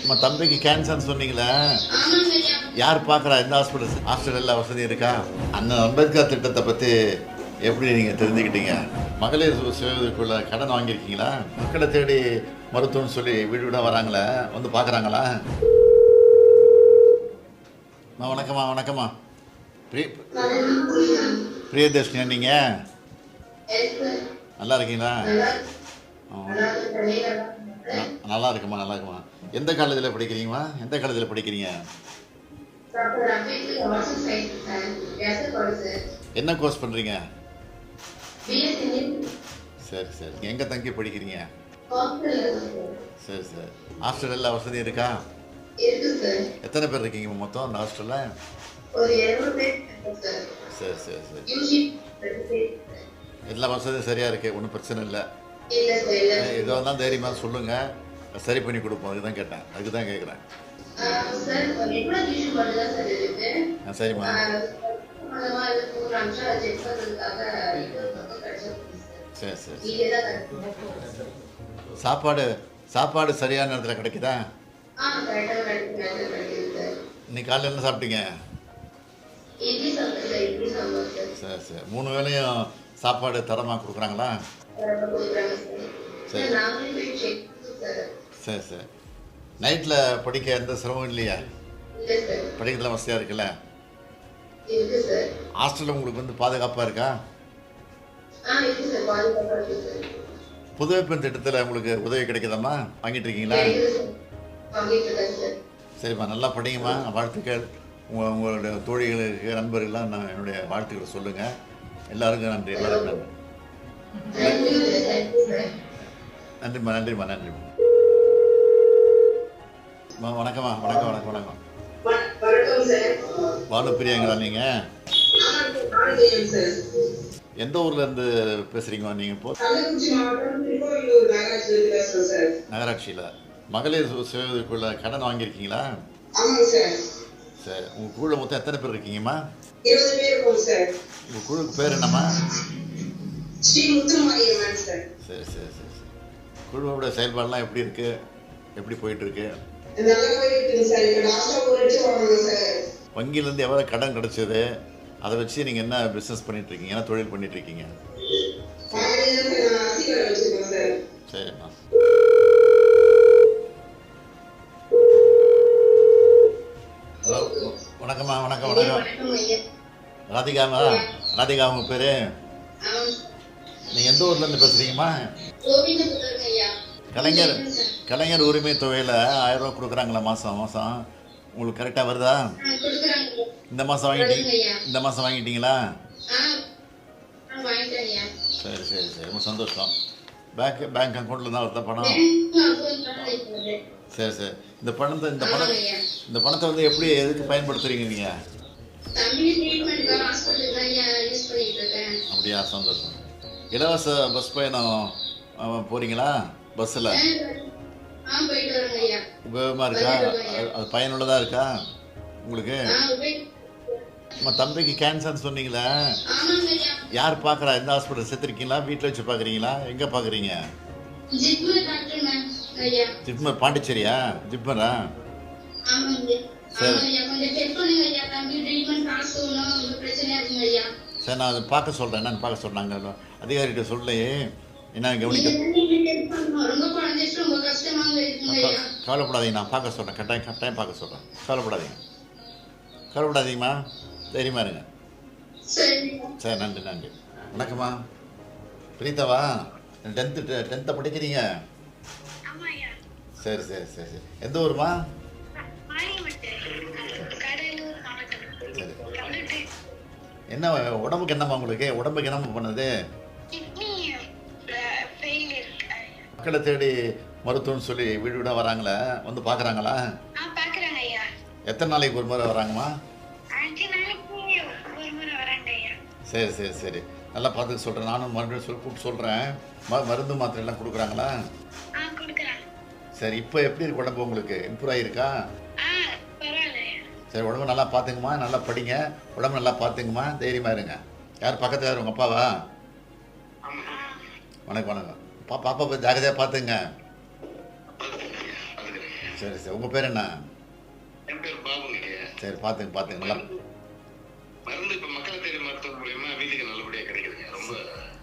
நம்ம தம்பிக்கு கேன்சர்னு சொன்னீங்களே. யார் பார்க்குறா? எந்த ஹாஸ்பிட்டல் ஹாஸ்பிட்டலில் வசதி இருக்கா? அண்ணன் அம்பேத்கர் திட்டத்தை பற்றி எப்படி நீங்கள் தெரிஞ்சுக்கிட்டீங்க? மகளிர் சு- சுய கடன் வாங்கியிருக்கீங்களா? மக்களை தேடி மருத்துவம்னு சொல்லி வீடு வீடாக வராங்களே வந்து பார்க்குறாங்களா? அம்மா வணக்கம்மா வணக்கம்மா. பிரிய பிரியதர்ஷினியா நீங்கள் நல்லா இருக்கீங்களா? நல்லா இருக்குமா நல்லா இருக்குமா எந்த காலேஜில் படிக்கிறீங்கம்மா? எந்த காலேஜில் படிக்கிறீங்க? என்ன கோர்ஸ் பண்ணுறீங்க சரி சரி. எங்கே தங்கி படிக்கிறீங்க? சரி சரி. ஹாஸ்டலில் வசதி இருக்கா? எத்தனை பேர் இருக்கீங்க மொத்தம் அந்த ஹாஸ்டலில்? சரி சரி சரி. எல்லா வசதியும் சரியாக இருக்குது ஒன்றும் பிரச்சனை இல்லை. எதுவாக இருந்தாலும் தைரியமாக சொல்லுங்கள் சரி பண்ணி கொடுப்போம். அதுக்கு தான் கேட்டேன் அதுக்கு தான் கேட்குறேன் ஆ சரிம்மா. சரி சரி சாப்பாடு சாப்பாடு சரியான நேரத்தில் கிடைக்குதா? இன்னைக்கு காலையில் என்ன சாப்பிட்டீங்க? சார் சரி. மூணு வேளையும் சாப்பாடு தரமாக கொடுக்குறாங்களா? கொடுக்குறாங்க சரி. சரி சரி நைட்டில் படிக்க எந்த சிரமம் இல்லையா? படிக்கிறதுலாம் வசதியாக இருக்குல்ல? ஹாஸ்டலில் உங்களுக்கு வந்து பாதுகாப்பாக இருக்கா? புதுவைப்பெண் புதுவை பெண் திட்டத்தில் உங்களுக்கு உதவி கிடைக்குதாம்மா? வாங்கிட்டு இருக்கீங்களா? சரிம்மா நல்லா படிங்கம்மா. வாழ்த்துக்கள். உங்கள் உங்களுடைய தோழிகளுக்கு நண்பர்கள்லாம் நான் என்னுடைய வாழ்த்துக்களை சொல்லுங்கள் எல்லாருக்கும் நன்றி. எல்லாருக்கும் நன்றி. நன்றிம்மா நன்றிம்மா நன்றிம்மா. அம்மா, வணக்கம்மா வணக்கம் வணக்கம் வணக்கம். வணக்கம் நீங்கள் எந்த ஊர்ல இருந்து எந்த ஊர்லேருந்து பேசுகிறீங்கம்மா நீங்கள் இப்போ? நகராட்சியில. நகராட்சியில் மகளிர் சு- கடன் வாங்கியிருக்கீங்களா? சார் சரி உங்கள் குழுவில் மொத்தம் எத்தனை பேர் இருக்கீங்கம்மா? உங்க குழுக்கு உங்கள் பேர் என்னம்மா? சரி சரி சரி குழுவோட செயல்பாடுலாம் எப்படி இருக்குது எப்படி போயிட்டு இருக்கு? வங்கியிலேருந்து எவ்வளோ கடன் கிடச்சிது? அதை வச்சு நீங்கள் என்ன பிஸ்னஸ் பண்ணிகிட்ருக்கீங்க என்ன தொழில் பண்ணிகிட்ருக்கீங்க சரிம்மா. ஹலோ வணக்கம்மா வணக்கம் வணக்கம். ராதிகாமா ராதிகா உங்கள் பேர்? நீங்கள் எந்த ஊர்லேருந்து பேசுகிறீங்கம்மா கலைஞர் கலைஞர் உரிமை தொகையில் ஆயிரம் ரூபா கொடுக்குறாங்களா மாதம் மாதம் உங்களுக்கு கரெக்டாக வருதா? இந்த மாதம் வாங்கிட்டீங்க இந்த மாதம் வாங்கிட்டீங்களா? சரி சரி சரி. ரொம்ப சந்தோஷம். பேங்க் பேங்க் அக்கௌண்ட்டில் தான் வருதா பணம். சரி சரி. இந்த பணத்தை இந்த பணம் இந்த பணத்தை வந்து எப்படி எதுக்கு பயன்படுத்துறீங்க நீங்கள் அப்படியா சந்தோஷம். இலவச பஸ் பயணம் அஹ், போறீங்களா? பஸ்ஸில். உபயோகமாக இருக்கா? அது- பயனுள்ளதாக இருக்கா உங்களுக்கு? நம்ம தம்பிக்கு கேன்சர்னு சொன்னீங்களே. யார் பார்க்குறா? எந்த ஹாஸ்பிட்டல்? சேர்த்துருக்கீங்களா வீட்டில் வச்சு பார்க்குறீங்களா? எங்கே பார்க்குறீங்க? ஜிப்மர் பாண்டிச்சேரியா? ஜிப்மரா? சரி. சரி நான் அதை பார்க்க சொல்கிறேன் என்னன்னு பார்க்க சொல்கிறாங்க அதிகாரிகிட்ட சொல்லி. என்ன கவனிக்க ரொம்ப குழந்தைச்சு ரொம்ப கஷ்டமாங்க இருக்குங்க ஐயா கவலைப்படாதீங்க. நான் பார்க்க சொல்கிறேன் கட்டாயம் கட்டாயம் பார்க்க சொல்கிறேன் கவலைப்படாதீங்க. கவலைப்படாதீங்கம்மா. தைரியமாக இருங்க. சரி. சரி நன்றி நன்றி. வணக்கம்மா. பிரீதாவா டென்த்து டென்த்தை படிக்கிறீங்க? சரி சரி சரி சரி. எந்த ஊருமா என்ன உடம்புக்கு என்னம்மா உங்களுக்கு? உடம்புக்கு என்னம்மா பண்ணுது. மக்களை தேடி மருத்துவம்னு சொல்லி வீடு வீடாக வராங்களே வந்து பார்க்குறாங்களா ஆ பாக்குறாங்க ஐயா. எத்தனை நாளைக்கு ஒரு முறை வராங்கம்மா? சரி சரி சரி. நல்லா பார்த்துக்க சொல்கிறேன் நானும் மறுபடியும் சொல்லி கூப்பிட்டு சொல்கிறேன் ம மருந்து மாத்திரை எல்லாம் கொடுக்குறாங்களா? சரி இப்போ எப்படி இருக்கு உடம்பு உங்களுக்கு? இம்ப்ரூவ் ஆகிருக்கா சரி உடம்பு நல்லா பார்த்துங்கம்மா நல்லா படிங்க. உடம்பு நல்லா பார்த்துங்கம்மா தைரியமாக இருங்க. யார் பக்கத்தில் யார் உங்கள் அப்பாவா? வணக்கம் வணக்கம். பா பாப்பா ஜாகிரதையாக பார்த்துங்க சரி சரி. உங்கள் பேர் என்ன? என் பேர் பாபுங்க. சரி பார்த்துங்க பார்த்துங்க நல்லா மருந்து இப்ப மக்கள் தேடி மருத்துவம் மூலியமா வீட்டுக்கு நல்லபடியா கிடைக்குதுங்க. ரொம்ப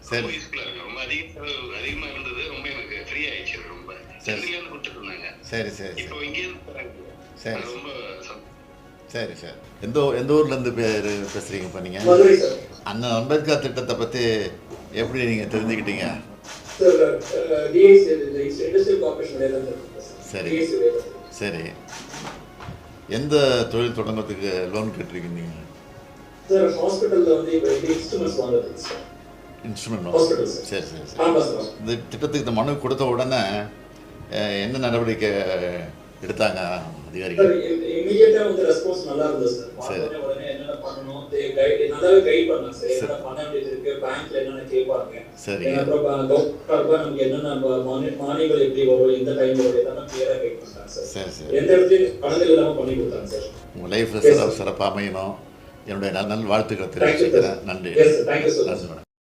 சரி. ரொம்ப யூஸ்ஃபுல்லா இருக்கு. ரொம்ப அதிக செலவு அதிகமா இருந்தது. ரொம்ப எனக்கு ஃப்ரீ ஆயிடுச்சு ரொம்ப. சரி. சென்னையில இருந்து கொடுத்துட்டு இருந்தாங்க. சரி சரி இப்போ சரி இங்கே இருந்து தராங்க. சரி. ரொம்ப. சரி சரி. எந்த எந்த ஊர்லேருந்து பேர் பேசுகிறீங்க இப்போ நீங்கள் அண்ணன் அம்பேத்கர் திட்டத்தை பற்றி எப்படி நீங்கள் தெரிஞ்சுக்கிட்டீங்க? சார் டிஐசி இண்டஸ்ட்ரியல் கார்பரேஷன் வேலை சரி. சரி. எந்த தொழில் தொடங்குறதுக்கு லோன் கேட்டிருக்கீங்க? சார் ஹாஸ்பிட்டலில் வந்து இப்போ இன்ஸ்ட்ருமெண்ட்ஸ் வாங்குறது சார் இன்ஸ்ட்ருமெண்ட். சரி சரி சரி. இந்த திட்டத்துக்கு இந்த மனு கொடுத்த உடனே என்ன நடவடிக்கை எடுத்தாங்க அதிகாரிகள்? சார். பண்ணணும். Guide- நல்லாவே கைட் சார் சரி. என்னென்ன பண்ண வேண்டியது இருக்கு? பேங்க்ல என்னென்ன கேட்பாங்க சரி. அப்புறம் நமக்கு என்னென்ன மானிய- மானியங்கள் எப்படி வரும்? எந்த டைம் வரும் இதெல்லாம் கிளியராக கைட் பண்ணாங்க சார் எந்த இடத்துலையும் இல்லாமல் பண்ணி கொடுத்தாங்க சார் சிறப்பு sir. சிறப்பாக அமையணும். என்னுடைய நல் வாழ்த்துக்களை தெரிவிச்சுக்கிறேன். நன்றி. நன்றி மேடம்